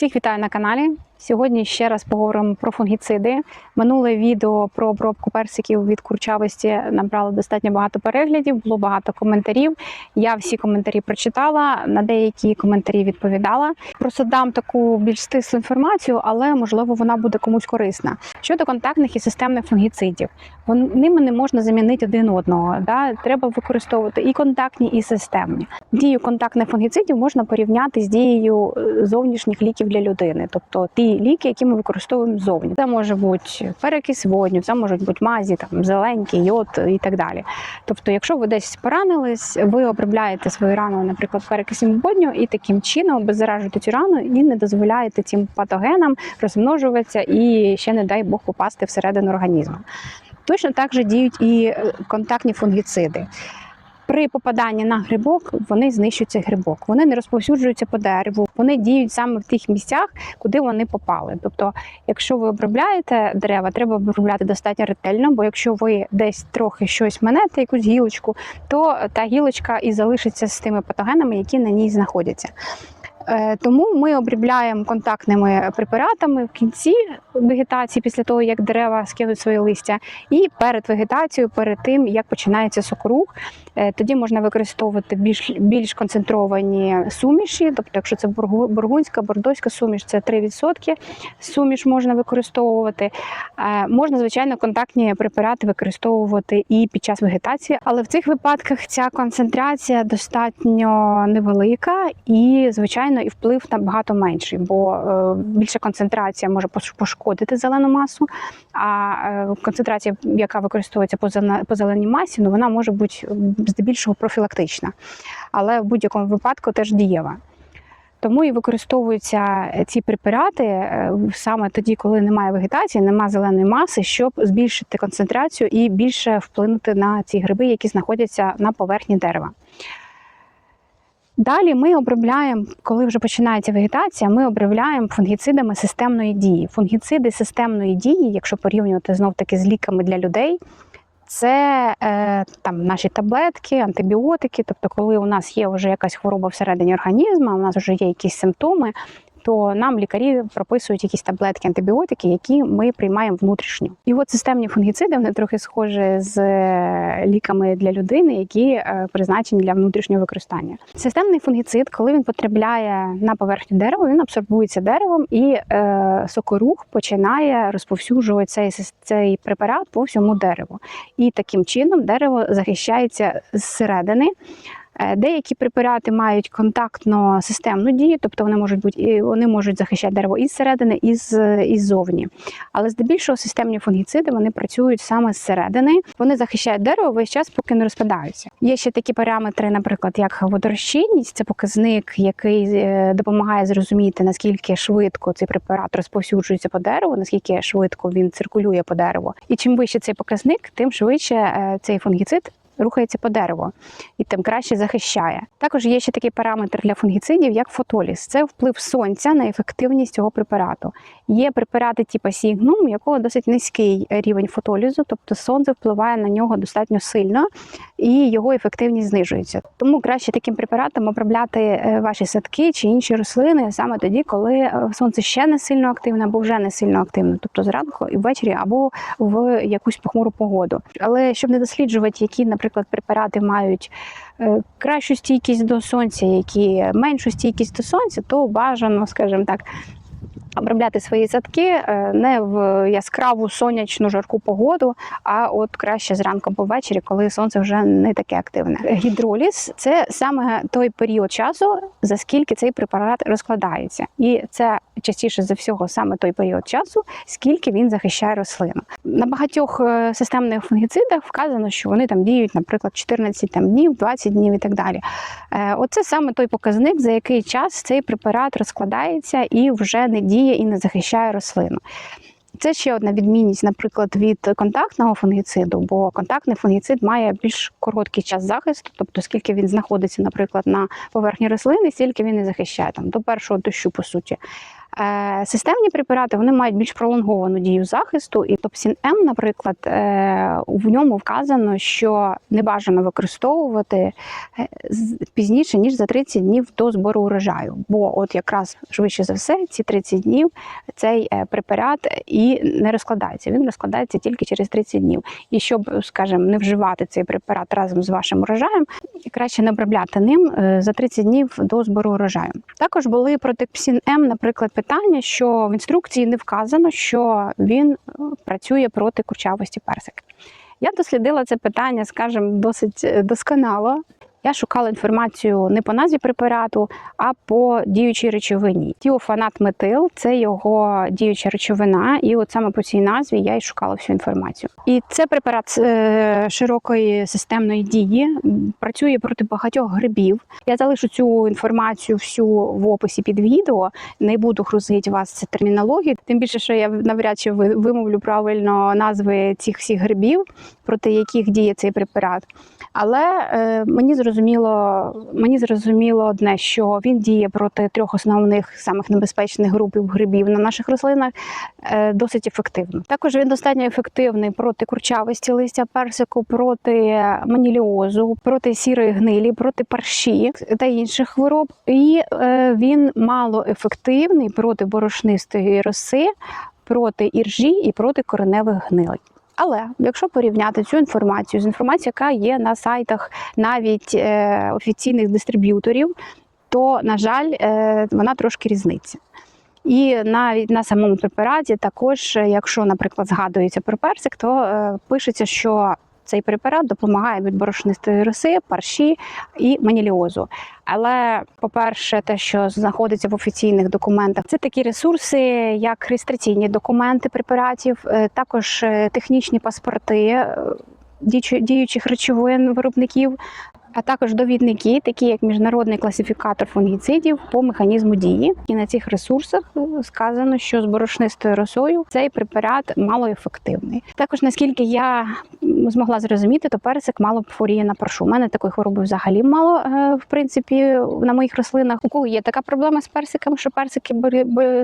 Всіх вітаю на каналі. Сьогодні ще раз поговоримо про фунгіциди. Минуле відео про обробку персиків від курчавості набрало достатньо багато переглядів, було багато коментарів. Я всі коментарі прочитала, на деякі коментарі відповідала. Просто дам таку більш стислу інформацію, але можливо вона буде комусь корисна. Щодо контактних і системних фунгіцидів, ними не можна замінити один одного. Да? Треба використовувати і контактні, і системні. Дію контактних фунгіцидів можна порівняти з дією е, зовнішніх ліків для людини, тобто ті ліки, які ми використовуємо зовні. Це може бути перекис водню, це можуть бути мазі, там зеленькі, йод і так далі. Тобто, якщо ви десь поранились, ви обробляєте свою рану, наприклад, перекисом водню, і таким чином обеззаражуєте цю рану і не дозволяєте цим патогенам розмножуватися і ще, не дай Бог, попасти всередину організму. Точно так же діють і контактні фунгіциди. При попаданні на грибок вони знищують цей грибок. Вони не розповсюджуються по дереву, вони діють саме в тих місцях, куди вони попали. Тобто, якщо ви обробляєте дерева, треба обробляти достатньо ретельно, бо якщо ви десь трохи щось манете, якусь гілочку, то та гілочка і залишиться з тими патогенами, які на ній знаходяться. Е, Тому ми обробляємо контактними препаратами в кінці вегетації, після того як дерева скинуть свої листя, і перед вегетацією, перед тим як починається сокорух, Е, тоді можна використовувати більш більш концентровані суміші. Тобто, якщо це бургу- бургунська, бордоська суміш, це 3%. Суміш можна використовувати. Е, Можна, звичайно, контактні препарати використовувати і під час вегетації, але в цих випадках ця концентрація достатньо невелика і, звичайно, і вплив набагато менший, бо е, більша концентрація може пошкодити зелену масу, а е, концентрація, яка використовується по зеленій масі, ну вона може бути здебільшого профілактична, але в будь-якому випадку теж дієва. Тому і використовуються ці препарати е, саме тоді, коли немає вегетації, немає зеленої маси, щоб збільшити концентрацію і більше вплинути на ці гриби, які знаходяться на поверхні дерева. Далі ми обробляємо, коли вже починається вегетація, ми обробляємо фунгіцидами системної дії. Фунгіциди системної дії, якщо порівнювати знов таки з ліками для людей, це е, там наші таблетки, антибіотики. Тобто, коли у нас є вже якась хвороба всередині організму, у нас вже є якісь симптоми, то нам лікарі прописують якісь таблетки, антибіотики, які ми приймаємо внутрішньо. І от системні фунгіциди вони трохи схожі з е, ліками для людини, які е, призначені для внутрішнього використання. Системний фунгіцид, коли він потрапляє на поверхню дерева, він абсорбується деревом і е, сокорух починає розповсюджувати цей, цей препарат по всьому дереву. І таким чином дерево захищається зсередини. Е, Деякі препарати мають контактно системну дію, тобто вони можуть бути і вони можуть захищати дерево із середини, і з іззовні. Але здебільшого системні фунгіциди вони працюють саме зсередини. Вони захищають дерево весь час, поки не розпадаються. Є ще такі параметри, наприклад, як водорозчинність, це показник, який е, допомагає зрозуміти наскільки швидко цей препарат розповсюджується по дереву, наскільки швидко він циркулює по дереву. І чим вище цей показник, тим швидше е, цей фунгіцид рухається по дереву і тим краще захищає. Також є ще такий параметр для фунгіцидів, як фотоліз. Це вплив сонця на ефективність цього препарату. Є препарати типу сігнум, у якого досить низький рівень фотолізу, тобто сонце впливає на нього достатньо сильно і його ефективність знижується. Тому краще таким препаратом обробляти е, ваші садки чи інші рослини саме тоді, коли е, сонце ще не сильно активне або вже не сильно активне, тобто зранку і ввечері або в якусь похмуру погоду. Але щоб не досліджувати, які, наприклад, препарати мають е, кращу стійкість до сонця, які меншу стійкість до сонця, то бажано, скажімо так. Обробляти свої садки е, не в яскраву сонячну жарку погоду, а от краще зранку або ввечері, коли сонце вже не таке активне. Гідроліз це саме той період часу, за скільки цей препарат розкладається, і це частіше за всього саме той період часу, скільки він захищає рослину. На багатьох е, системних фунгіцидах вказано, що вони там діють, наприклад, 14 там, днів, 20 днів і так далі. Е, Оце саме той показник, за який час цей препарат розкладається і вже не діє і не захищає рослину. Це ще одна відмінність, наприклад, від контактного фунгіциду, бо контактний фунгіцид має більш короткий час захисту, тобто скільки він знаходиться, наприклад, на поверхні рослини, стільки він і захищає там до першого дощу, по суті. Е, Системні препарати вони мають більш пролонговану дію захисту, і топсін М, наприклад, е, в ньому вказано, що не бажано використовувати е, пізніше ніж за 30 днів до збору урожаю. Бо от якраз швидше за все, ці 30 днів цей препарат і не розкладається. Він розкладається тільки через 30 днів. І щоб, скажімо, не вживати цей препарат разом з вашим урожаєм, краще не обробляти ним за 30 днів до збору урожаю. Також були про текпсін М, наприклад, питання, що в інструкції не вказано, що він е, працює проти курчавості персик. Я дослідила це питання, скажімо, досить е, досконало. Я шукала інформацію не по назві препарату, а по діючій речовині. Тіофанат метил це його діюча речовина, і от саме по цій назві я й шукала всю інформацію. І це препарат е, широкої системної дії, працює проти багатьох грибів. Я залишу цю інформацію всю в описі під відео. Не буду грузити вас це термінологію. Тим більше, що я навряд чи вимовлю правильно назви цих всіх грибів, проти яких діє цей препарат. Але е, мені зрозуміло, мені зрозуміло одне, що він діє проти трьох основних самих небезпечних групів грибів на наших рослинах е, досить ефективно. Також він достатньо ефективний проти курчавості листя персику, проти маніліозу, проти сірої гнилі, проти парші та інших хвороб. І е, він мало ефективний проти борошнистої роси, проти іржі і проти кореневих гнилей. Але якщо порівняти цю інформацію з інформацією, яка є на сайтах навіть е, офіційних дистриб'юторів, то, на жаль, е, вона трошки різниця. І навіть на самому препараті також, якщо, наприклад, згадується про персик, то е, пишеться, що цей препарат допомагає від борошнистої роси, парші і маніліозу. Але, по-перше, те, що знаходиться в офіційних документах, це такі ресурси, як реєстраційні документи препаратів, е, також е, технічні паспорти е, діючих речовин виробників. А також довідники, такі як міжнародний класифікатор фунгіцидів по механізму дії. І на цих ресурсах сказано, що з борошнистою росою цей препарат малоефективний. Також наскільки я змогла зрозуміти, то персик мало б хворіє на паршу. У мене такої хвороби взагалі мало, е, в принципі, на моїх рослинах. У кого є така проблема з персиками, що персики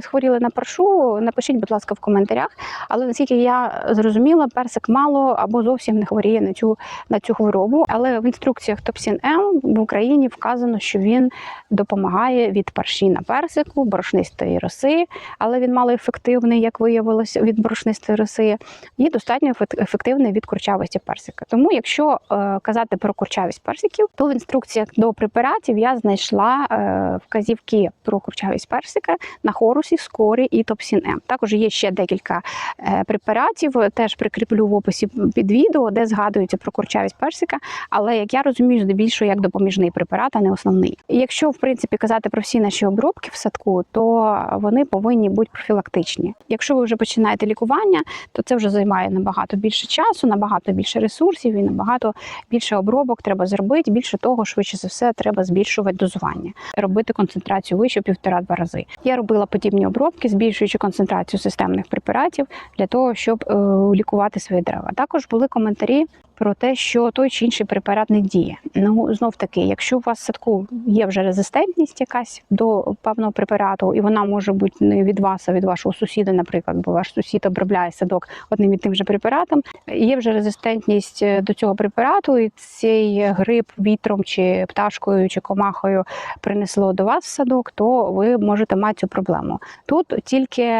хворіли на паршу, напишіть, будь ласка, в коментарях. Але наскільки я зрозуміла, персик мало або зовсім не хворіє на цю на цю хворобу. Але в інструкціях Топсін М в Україні вказано, що він допомагає від парші на персику, борошнистої роси, але він мало ефективний, як виявилося, від борошнистої роси, і достатньо ефективний від курчавості персика. Тому, якщо е, казати про курчавість персиків, то в інструкціях до препаратів я знайшла е, вказівки про курчавість персика на хорусі, скорі і топсін М. Також є ще декілька е, препаратів, теж прикріплю в описі під відео, де згадується про курчавість персика. Але як я розумію, здебільшого як допоміжний препарат, а не основний. Якщо в принципі казати про всі наші обробки в садку, то вони повинні бути профілактичні. Якщо ви вже починаєте лікування, то це вже займає набагато більше часу, набагато більше ресурсів і набагато більше обробок треба зробити. Більше того, швидше за все, треба збільшувати дозування, робити концентрацію вище півтора-два рази. Я робила подібні обробки, збільшуючи концентрацію системних препаратів для того, щоб е, лікувати свої дерева. Також були коментарі про те, що той чи інший препарат не діє. Ну знов таки, якщо у вас в садку є вже резистентність якась до певного препарату, і вона може бути не від вас, а від вашого сусіда, наприклад, бо ваш сусід обробляє садок одним і тим же препаратом. Є вже резистентність е, до цього препарату, і цей гриб вітром чи пташкою чи комахою принесло до вас в садок, то ви можете мати цю проблему. Тут тільки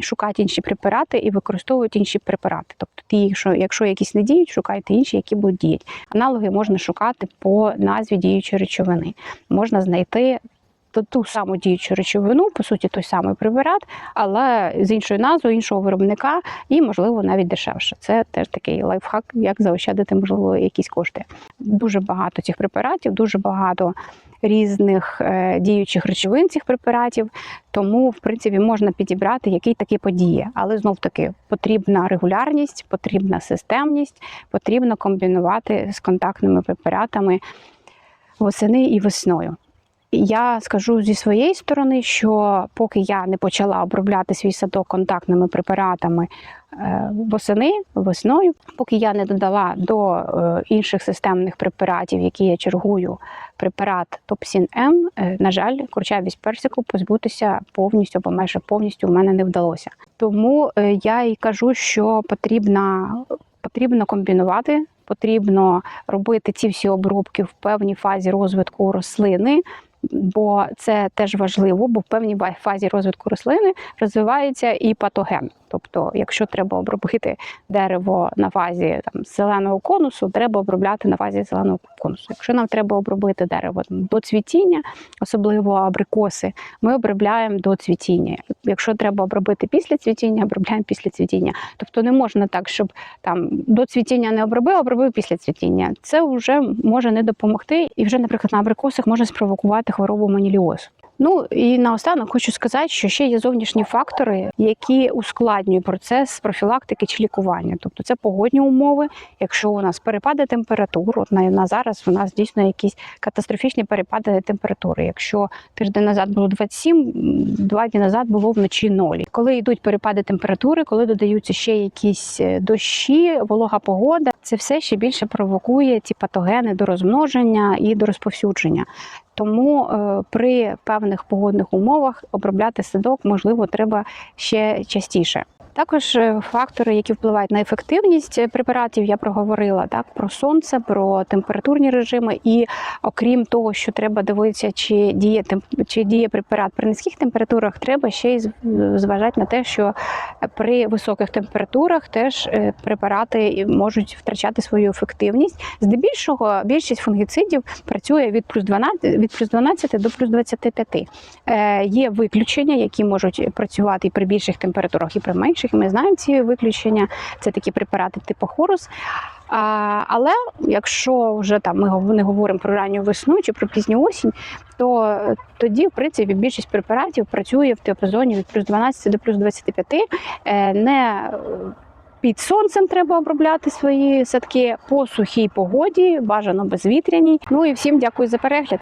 шукати інші препарати і використовують інші препарати. Тобто, ті, якщо, якісь не діють, шукайте інші, які будуть діяти. Аналоги можна шукати по назві діючої речовини. Можна знайти. Ту, саму діючу речовину, по суті, той самий препарат, але з іншою назвою, іншого виробника, і, можливо, навіть дешевше. Це теж такий лайфхак, як заощадити, можливо, якісь кошти. Дуже багато цих препаратів, дуже багато різних е, діючих речовин цих препаратів. Тому, в принципі, можна підібрати, який такий подіє. Але знов таки потрібна регулярність, потрібна системність, потрібно комбінувати з контактними препаратами восени і весною. Я скажу зі своєї сторони, що поки я не почала обробляти свій садок контактними препаратами е, восени, весною, поки я не додала до е, інших системних препаратів, які я чергую, препарат Топсін М, е, на жаль, курчавість персику позбутися повністю або майже повністю в мене не вдалося. Тому я і кажу, що потрібна, потрібно комбінувати. Потрібно робити ці всі обробки в певній фазі розвитку рослини, бо це теж важливо, бо в певній фазі розвитку рослини розвивається і патоген. Тобто, якщо треба обробити дерево на фазі там, зеленого конусу, треба обробляти на фазі зеленого конусу. Якщо нам треба обробити дерево там, до цвітіння, особливо абрикоси, ми обробляємо до цвітіння. Якщо треба обробити після цвітіння, обробляємо після цвітіння. Тобто не можна так, щоб там до цвітіння не обробив, обробив після цвітіння. Це вже може не допомогти, і вже, наприклад, на абрикосах може спровокувати хворобу маніліоз. Ну і наостанок хочу сказати, що ще є зовнішні фактори, які ускладнюють процес профілактики чи лікування. Тобто це погодні умови. Якщо у нас перепади температур, от на, на зараз у нас дійсно якісь катастрофічні перепади температури. Якщо тиждень назад було 27, м, два дні назад було вночі 0. Коли йдуть перепади температури, коли додаються ще якісь е, дощі, волога погода, це все ще більше провокує ці патогени до розмноження і до розповсюдження. Тому е, при певних погодних умовах обробляти садок можливо треба ще частіше. Також е, фактори, які впливають на ефективність е, препаратів, я проговорила так про сонце, про температурні режими, і окрім того, що треба дивитися, чи діє чи діє препарат при низьких температурах, треба ще й зважати на те, що при високих температурах теж е, препарати можуть втрачати свою ефективність. Здебільшого більшість фунгіцидів працює від плюс 12, від плюс 12 до плюс 25. Е, є виключення, які можуть працювати і при більших температурах, і при менших. І Ми знаємо ці виключення. Це такі препарати типу хорус. Але якщо вже там ми не говоримо про ранню весну чи про пізню осінь, то е, тоді, в принципі, більшість препаратів працює в діапазоні від плюс 12 до плюс 25. Е, Не е, під сонцем треба обробляти свої садки по сухій погоді, бажано безвітряній. Ну і всім дякую за перегляд.